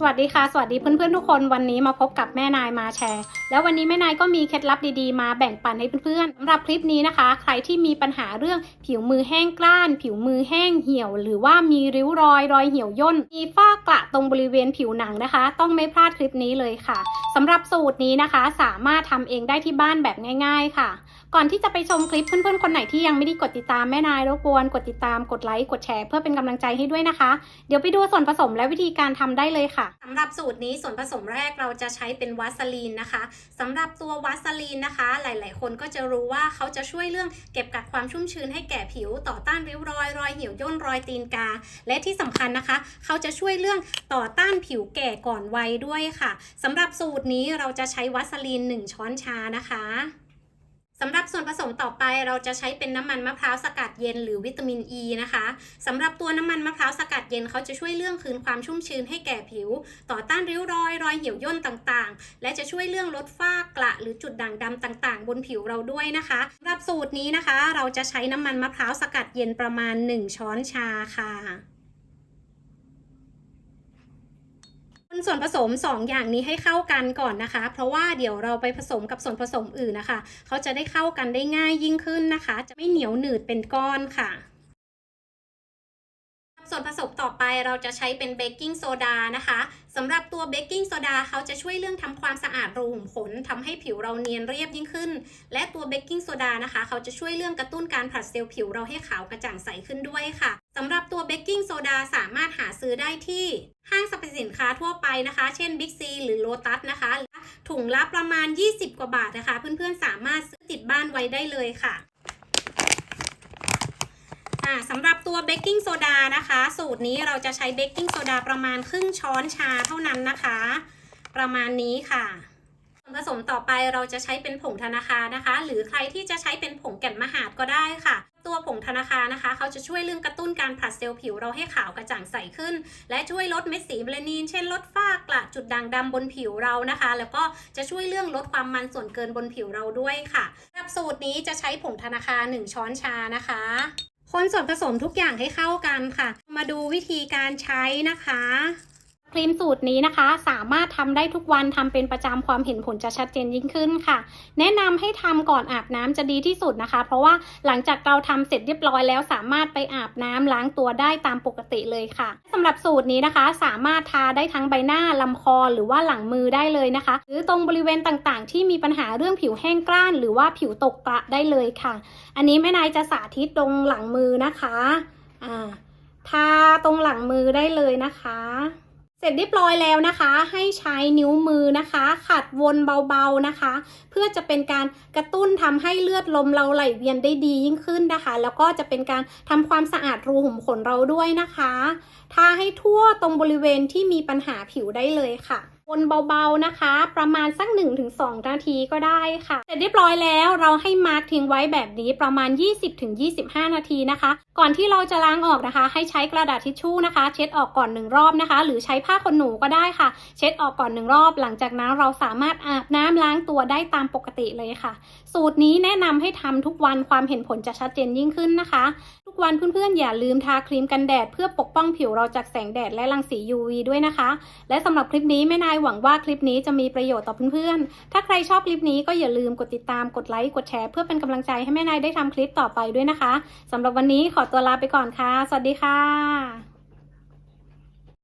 สวัสดีค่ะ สวัสดีเพื่อนๆทุกคนวันนี้มาพบกับแม่นายมาแชร์ แล้ววันนี้แม่นายก็มีเคล็ดลับดีๆ มาแบ่งปันให้เพื่อนๆสำหรับคลิปนี้นะคะ ใครที่มีปัญหาเรื่องผิวมือแห้งกร้าน ผิวมือแห้งเหี่ยว หรือว่ามีริ้วรอยรอยเหี่ยวย่นมีฝ้ากระตรงบริเวณผิวหนังนะคะ ต้องไม่พลาดคลิปนี้เลยค่ะสำหรับสูตรนี้นะคะ สามารถทำเองได้ที่บ้านแบบง่าย ๆ ค่ะ ก่อนที่จะไปชมคลิปเพื่อนๆคนไหนที่ยังไม่ได้กดติดตามแม่นายรบกวนกดติดตามกดไลค์กดแชร์เพื่อเป็นกำลังใจให้ด้วยนะคะ เดี๋ยวไปดูส่วนผสมและวิธีการทำได้เลยค่ะสำหรับสูตรนี้ส่วนผสมแรกเราจะใช้เป็นวาสลีนนะคะสำหรับตัววาสลีนนะคะ หลายๆ คนก็จะรู้ว่าเขาจะช่วยเรื่องเก็บกักความชุ่มชื้นให้แก่ผิวต่อต้านริ้วรอยรอยเหี่ยวย่นรอยตีนกา และที่สำคัญนะคะ เขาจะช่วยเรื่องต่อต้านผิวแก่ก่อนวัยด้วยค่ะสำหรับสูตรนี้เราจะใช้วาสลีน 1 ช้อนชานะคะ สำหรับส่วนผสมต่อไปเราจะใช้เป็นน้ำมันมะพร้าวสกัดเย็นหรือวิตามินอ e ีนะคะสำหรับตัวน้ำมันมะพร้าวสกัดเย็นเขาจะช่วยเรื่องคืนความชุ่มชื้นให้แก่ผิว ต่อต้านริ้วรอย รอยเหี่ยวย่นต่างๆ และจะช่วยเรื่องลดฝ้ากระหรือจุดด่างดำต่างๆ บนผิวเราด้วยนะคะสำหรับสูตรนี้นะคะ เราจะใช้น้ำมันมะพร้าวสกัดเย็นประมาณ 1 ช้อนชาค่ะ คนส่วนผสม 2 อย่างนี้ให้เข้ากันก่อนนะคะ เพราะว่าเดี๋ยวเราไปผสมกับส่วนผสมอื่นนะคะ เขาจะได้เข้ากันได้ง่ายยิ่งขึ้นนะคะ จะไม่เหนียวหนืดเป็นก้อนค่ะส่วนผสมต่อไปเราจะใช้เป็นเบกกิ้งโซดานะคะสำหรับตัวเบกกิ้งโซดาเขาจะช่วยเรื่องทำความสะอาดรูขุมขนทำให้ผิวเราเนียนเรียบยิ่งขึ้น และตัวเบกกิ้งโซดานะคะ เขาจะช่วยเรื่องกระตุ้นการผลัดเซลล์ผิวเราให้ขาวกระจ่างใสขึ้นด้วยค่ะสำหรับตัวเบกกิ้งโซ ดาสามารถหาซื้อได้ที่ห้างสรรพสินค้าทั่วไปนะคะ เช่น Big C หรือ Lotus นะคะ ถุงละประมาณ 20 กว่าบาทนะคะ เพื่อนๆสามารถซื้อติดบ้านไว้ได้เลยค่ะสำหรับตัวเบกกิ้งโซดานะคะ สูตรนี้เราจะใช้เบกกิ้งโซดาประมาณครึ่งช้อนชาเท่านั้นนะคะ ประมาณนี้ค่ะ ผสมต่อไปเราจะใช้เป็นผงธนาคารนะคะ หรือใครที่จะใช้เป็นผงแก่นมหาดก็ได้ค่ะ ตัวผงธนาคารนะคะ เขาจะช่วยเรื่องกระตุ้นการผลัดเซลล์ผิวเราให้ขาวกระจ่างใสขึ้น และช่วยลดเม็ดสีเมลานิน เช่นลดฝ้ากระจุดด่างดำบนผิวเรานะคะ แล้วก็จะช่วยเรื่องลดความมันส่วนเกินบนผิวเราด้วยค่ะสำหรับสูตรนี้จะใช้ผงธนาคาร1ช้อนชานะคะคนส่วนผสมทุกอย่างให้เข้ากันค่ะ มาดูวิธีการใช้นะคะ ครีมสูตรนี้นะคะ สามารถทำได้ทุกวันทำเป็นประจำความเห็นผลจะชัดเจนยิ่งขึ้นค่ะ แนะนำให้ทำก่อนอาบน้ำจะดีที่สุดนะคะ เพราะว่าหลังจากเราทำเสร็จเรียบร้อยแล้ว สามารถไปอาบน้ำล้างตัวได้ตามปกติเลยค่ะสำหรับสูตรนี้นะคะ สามารถทาได้ทั้งใบหน้าลำคอหรือว่าหลังมือได้เลยนะคะ หรือตรงบริเวณต่างๆ ที่มีปัญหาเรื่องผิวแห้งกร้าน หรือว่าผิวตกกระได้เลยค่ะ อันนี้แม่นายจะสาธิตตรงหลังมือนะคะอ่าทาตรงหลังมือได้เลยนะคะ เสร็จเรียบร้อยแล้วนะคะ ให้ใช้นิ้วมือนะคะ ขัดวนเบาๆนะคะ เพื่อจะเป็นการกระตุ้นทำให้เลือดลมเราไหลเวียนได้ดียิ่งขึ้นนะคะ แล้วก็จะเป็นการทำความสะอาดรูขุมขนเราด้วยนะคะ ทาให้ทั่วตรงบริเวณที่มีปัญหาผิวได้เลยค่ะ วนเบาๆนะคะ ประมาณสัก 1-2 นาทีก็ได้ค่ะเสร็จเรียบร้อยแล้วเราให้มาร์กทิ้งไว้แบบนี้ประมาณ 20-25 นาทีนะคะ ก่อนที่เราจะล้างออกนะคะ ให้ใช้กระดาษทิชชู่นะคะ เช็ดออกก่อนหนึ่งรอบนะคะ หรือใช้ผ้าขนหนูก็ได้ค่ะ เช็ดออกก่อนหนึ่งรอบ หลังจากนั้นเราสามารถอาบน้ำล้างตัวได้ตามปกติเลยค่ะสูตรนี้แนะนำให้ทำทุกวันความเห็นผลจะชัดเจนยิ่งขึ้นนะคะ ทุกวันเพื่อนๆอย่าลืมทาครีมกันแดด เพื่อปกป้องผิวเราจากแสงแดดและรังสี UV ด้วยนะคะ และสำหรับคลิปนี้แม่นายหวังว่าคลิปนี้จะมีประโยชน์ต่อเพื่อนๆ ถ้าใครชอบคลิปนี้ก็อย่าลืมกดติดตามกดไลค์กดแชร์เพื่อเป็นกำลังใจให้แม่นายได้ทำคลิปต่อไปด้วยนะคะสำหรับวันนี้ขอตัวลาไปก่อนค่ะ สวัสดีค่ะ